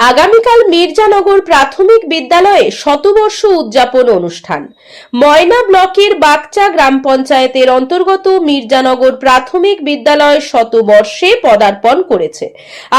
আগামীকাল মির্জানগর প্রাথমিক বিদ্যালয়ে শতবর্ষ উদযাপন অনুষ্ঠান। ময়না ব্লকের বাগচা গ্রাম পঞ্চায়েতের অন্তর্গত মির্জানগর প্রাথমিক বিদ্যালয় শতবর্ষে পদার্পণ করেছে।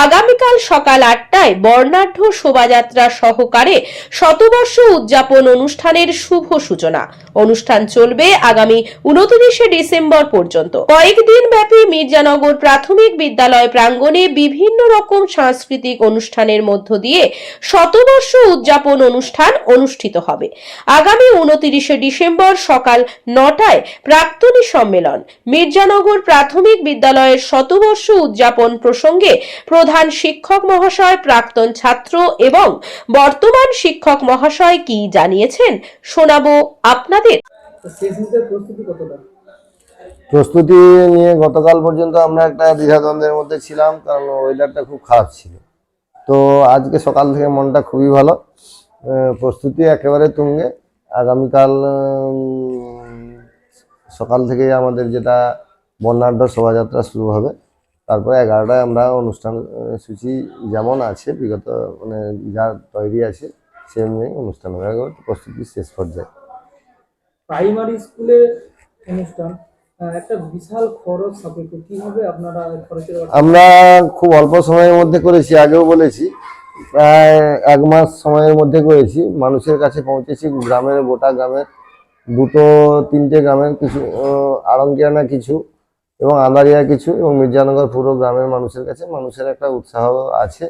আগামীকাল সকাল আটটায় বর্ণাঢ্য শোভাযাত্রা সহকারে শতবর্ষ উদযাপন অনুষ্ঠানের শুভ সূচনা। অনুষ্ঠান চলবে আগামী উনত্রিশে ডিসেম্বর পর্যন্ত। কয়েকদিন ব্যাপী মির্জানগর প্রাথমিক বিদ্যালয় প্রাঙ্গণে বিভিন্ন রকম সাংস্কৃতিক অনুষ্ঠানের মধ্য দিয়ে শতবর্ষ উদযাপন অনুষ্ঠান অনুষ্ঠিত হবে। আগামী উনত্রিশে ডিসেম্বর সকাল নটায় প্রাক্তনী সম্মেলন। মির্জানগর প্রাথমিক বিদ্যালয়ের শতবর্ষ উদযাপন প্রসঙ্গে প্রধান শিক্ষক মহাশয় প্রাক্তন ছাত্র এবং বর্তমান শিক্ষক মহাশয় কি জানিয়েছেন শোনাবো আপনাদের। প্রস্তুতি নিয়ে গতকাল পর্যন্ত আমরা একটা দ্বিধাদ্বন্দ্বের মধ্যে ছিলাম কারণ ওয়েদারটা খুব খারাপ ছিল। তো আজকে সকাল থেকে মনটা খুবই ভালো। প্রস্তুতি একেবারে তুঙ্গে। আগামীকাল সকাল থেকে আমাদের যেটা বর্ণাঢ্য শোভাযাত্রা শুরু হবে। তারপরে এগারোটায় আমরা অনুষ্ঠান সূচি যেমন আছে, বিগত মানে যা তৈরি আছে, সেমনি অনুষ্ঠান হবে। প্রস্তুতি শেষ পর্যায়ে। প্রাইমারি স্কুলে অনুষ্ঠান? আমরা খুব অল্প সময়ের মধ্যে করেছি, আগেও বলেছি। প্রায় এক মাস সময়ের মধ্যে করেছি। মানুষের কাছে পৌঁছেছি, গ্রামের গোটা গ্রামের, দুটো, তিনটে গ্রামের কিছু আড়ঙ্গিয়ানা কিছু এবং আন্দারিয়া কিছু এবং মির্জানগর পুরো গ্রামের মানুষের কাছে। মানুষের একটা উৎসাহ আছে।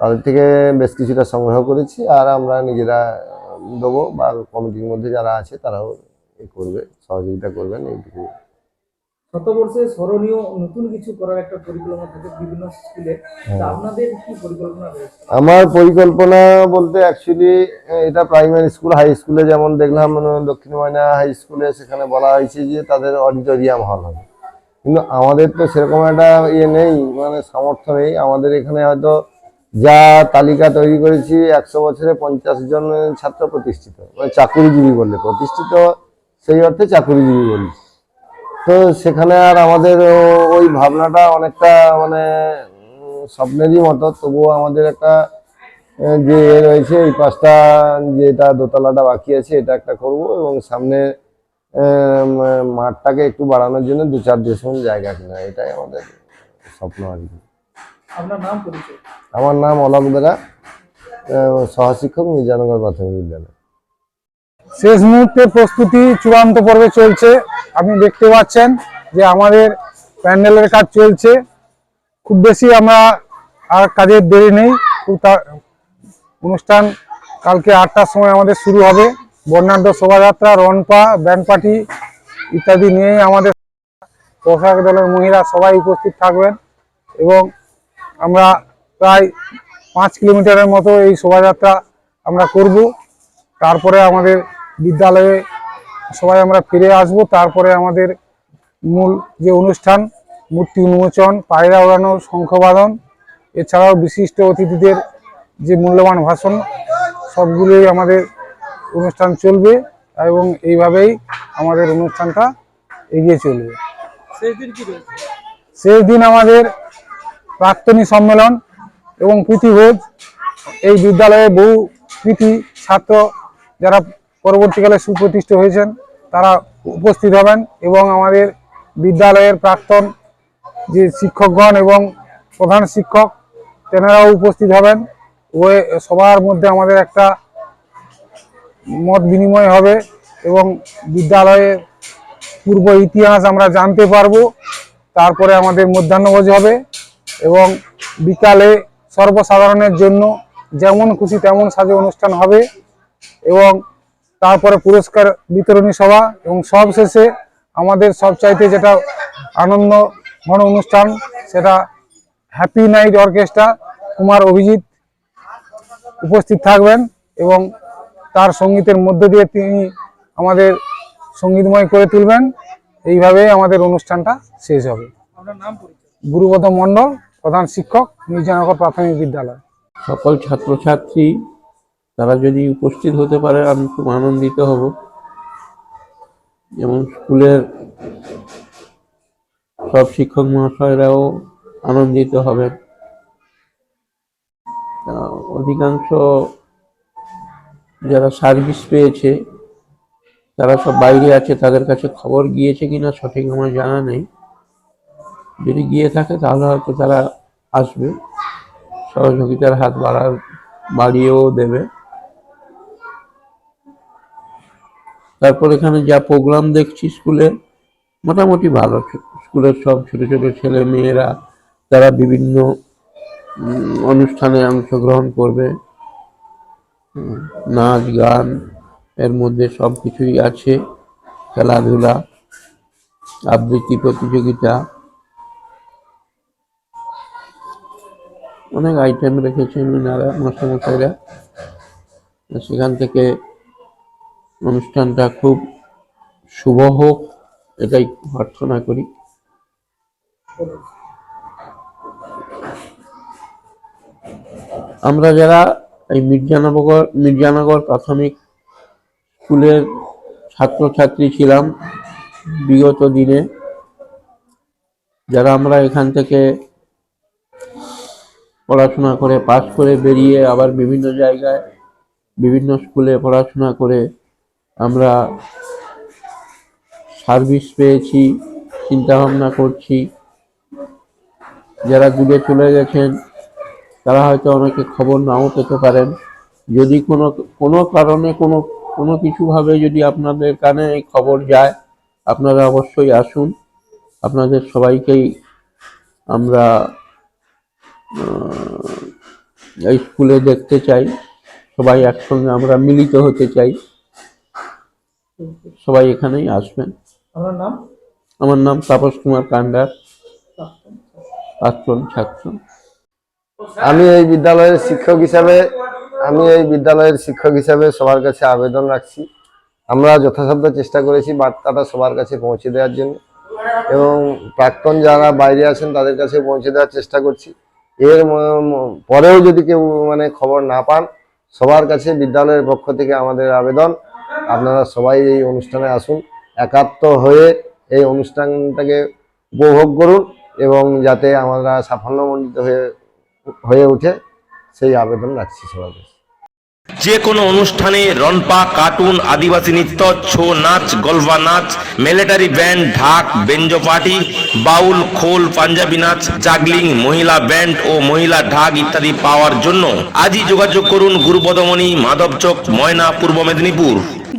তাদের থেকে বেশ কিছুটা সংগ্রহ করেছি আর আমরা নিজেরা দেবো বা কমিটির মধ্যে যারা আছে তারাও করবে, সহযোগিতা করবেন এইটুকু। শতবর্ষে স্মরণীয় নতুন কিছু করার একটা পরিকল্পনা থাকে বিভিন্ন স্কুলে। হ্যাঁ। আপনাদের কি পরিকল্পনা রয়েছে? আমার পরিকল্পনা বলতে অ্যাকচুয়ালি এটা প্রাইমারি স্কুল হাই স্কুলে যেমন দেখলাম মানে দক্ষিণ ময়না হাই স্কুলে সেখানে বলা হয়েছে যে তাদের অডিটোরিয়াম হল হবে। কিন্তু আমাদের তো সেরকম একটা ইয়ে নেই মানে সামর্থ্য নেই। আমাদের এখানে হয়তো যা তালিকা তৈরি করেছি একশো বছরে পঞ্চাশ জন ছাত্র প্রতিষ্ঠিত। মানে চাকুরিজীবী বললে প্রতিষ্ঠিত সেই অর্থে চাকুরিজীবী বলি তো সেখানে আর আমাদের ও- ওই ভাবনাটা অনেকটা মানে স্বপ্নেরই মতো। তবুও আমাদের একটা যে রয়েছে এই পাঁচটা যেটা দোতলাটা বাকি আছে এটা একটা করব এবং সামনে মাঠটাকে একটু বাড়ানোর জন্য দু চার ডিসিশন জায়গা কিনা এটাই আমাদের স্বপ্ন আর কি। আমার নাম অলোক বেরা সহশিক্ষক মির্জানগর প্রাথমিক বিদ্যালয়। শেষ মুহূর্তের প্রস্তুতি চূড়ান্ত পর্বে চলছে। আপনি দেখতে পাচ্ছেন যে আমাদের প্যান্ডেলের কাজ চলছে। খুব বেশি আমরা আর কাজের দেরি নেই। অনুষ্ঠান কালকে আটটার সময় আমাদের শুরু হবে। বর্ণাঢ্য শোভাযাত্রা রনপা ব্যান্ড পার্টি ইত্যাদি নিয়েই আমাদের পোশাক দলের মহিলা সবাই উপস্থিত থাকবেন এবং আমরা প্রায় পাঁচ কিলোমিটারের মতো এই শোভাযাত্রা আমরা করব। তারপরে আমাদের বিদ্যালয়ে সবাই আমরা ফিরে আসব। তারপরে আমাদের মূল যে অনুষ্ঠান, মূর্তি উন্মোচন, পায়রা ওড়ানো, শঙ্খবাদন, এছাড়াও বিশিষ্ট অতিথিদের যে মূল্যবান ভাষণ, সবগুলোই আমাদের অনুষ্ঠান চলবে এবং এইভাবেই আমাদের অনুষ্ঠানটা এগিয়ে চলবে। শেষ দিন আমাদের প্রাক্তনী সম্মেলন এবং প্রীতিভোজ এই বিদ্যালয়ে বহু কৃতি ছাত্র যারা পরবর্তীকালে সুপ্রতিষ্ঠিত হয়েছেন। তারা উপস্থিত হবেন এবং আমাদের বিদ্যালয়ের প্রাক্তন যে শিক্ষকগণ এবং প্রধান শিক্ষক, তেনারাও উপস্থিত হবেন। ওই সবার মধ্যে আমাদের একটা মত বিনিময় হবে এবং বিদ্যালয়ের পূর্ব ইতিহাস আমরা জানতে পারব। তারপরে আমাদের মধ্যাহ্নভোজ হবে এবং বিকালে সর্বসাধারণের জন্য যেমন খুশি তেমন সাজে অনুষ্ঠান হবে এবং তারপরে পুরস্কার বিতরণী সভা এবং সব শেষে আমাদের সবচাইতে যেটা আনন্দ ঘন অনুষ্ঠান সেটা happy night orchestra Kumar Abhijit উপস্থিত থাকবেন এবং তার সঙ্গীতের মধ্য দিয়ে তিনি আমাদের সঙ্গীতময় করে তুলবেন। এইভাবেই আমাদের অনুষ্ঠানটা শেষ হবে। আপনার নাম পরিচয়? গুরুপদ মণ্ডল প্রধান শিক্ষক মির্জানগর প্রাথমিক বিদ্যালয়। সকল ছাত্রছাত্রী তারা যদি উপস্থিত হতে পারে আমি খুব আনন্দিত হব। যেমন স্কুলের সব শিক্ষক মহাশয়রাও আনন্দিত আহ, অধিকাংশ যারা সার্ভিস পেয়েছে তারা সব বাইরে আছে তাদের কাছে খবর গিয়েছে কিনা সঠিক আমার জানা নেই। যদি গিয়ে থাকে তাহলে হয়তো তারা আসবে। সহযোগিতার হাত বাড়ার বাড়িয়েও দেবে। তারপর এখানে যা প্রোগ্রাম দেখছি স্কুলে মোটামুটি ভালো। স্কুলের সব ছোট ছোট ছেলে মেয়েরা, তারা বিভিন্ন অনুষ্ঠানে অংশগ্রহণ করবে। নাচ, গান, এর মধ্যে সব কিছুই আছে। খেলাধুলা, আবৃত্তি প্রতিযোগিতা। অনেক আইটেম রেখেছেন ওনারা মাস্টারমশাইরা সেখান থেকে অনুষ্ঠানটা খুব শুভ হোক, এটাই প্রার্থনা করি। আমরা যারা এই মির্জানগর মির্জানগর প্রাথমিক স্কুলের ছাত্রছাত্রী ছিলাম বিগত দিনে, যারা আমরা এখান থেকে পড়াশোনা করে, পাশ করে বেরিয়ে আবার বিভিন্ন জায়গায় বিভিন্ন স্কুলে পড়াশোনা করে আমরা সার্ভিস পেয়েছি চিন্তা ভাবনা করছি। যারা দূরে চলে গেছেন, তারা হয়তো অনেকে খবর নাও পেতে পারেন। যদি কোনো কোনো কারণে কোনো কোনো কিছুভাবে যদি আপনাদের কানে এই খবর যায়, আপনারা অবশ্যই আসুন। আপনাদের সবাইকেই আমরা এই স্কুলে দেখতে চাই। সবাই একসঙ্গে আমরা মিলিত হতে চাই। সবাই এখানেই আসবেন। আপনার নাম? আমার নাম তাপস কুমার কান্ডার। প্রাক্তন। ছাত্র আমি এই বিদ্যালয়ের শিক্ষক হিসাবে আমি এই বিদ্যালয়ের শিক্ষক হিসাবে সবার কাছে আবেদন রাখছি। আমরা যথাসাধ্য চেষ্টা করেছি বার্তাটা সবার কাছে পৌঁছে দেওয়ার জন্য। এবং প্রাক্তন যারা বাইরে আছেন তাদের কাছে পৌঁছে দেওয়ার চেষ্টা করছি। এর পরেও যদি কেউ মানে খবর না পান সবার কাছে বিদ্যালয়ের পক্ষ থেকে আমাদের আবেদন। আপনারা সবাই এই অনুষ্ঠানে আসুন, একাত্ম হয়ে এই অনুষ্ঠানটাকে উপভোগ করুন এবং যাতে আমরা সাফল্যমণ্ডিত হয়ে হয়ে ওঠে সেই আবেদন রাখছি কাছে যে কোনো অনুষ্ঠানে রনপা কার্টুন, আদিবাসী নৃত্য, ছৌ নাচ গলফা নাচ, মিলিটারি ব্যান্ড, ঢাক, বেঞ্জো পার্টি, বাউল, খোল, পাঞ্জাবি নাচ, জাগলিং, মহিলা ব্যান্ড ও মহিলা ঢাক ইত্যাদি পাওয়ার জন্য আজই যোগাযোগ করুন গুরুপদমণি, মাধবচক, ময়না, পূর্ব মেদিনীপুর।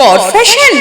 কর ফ্যাশন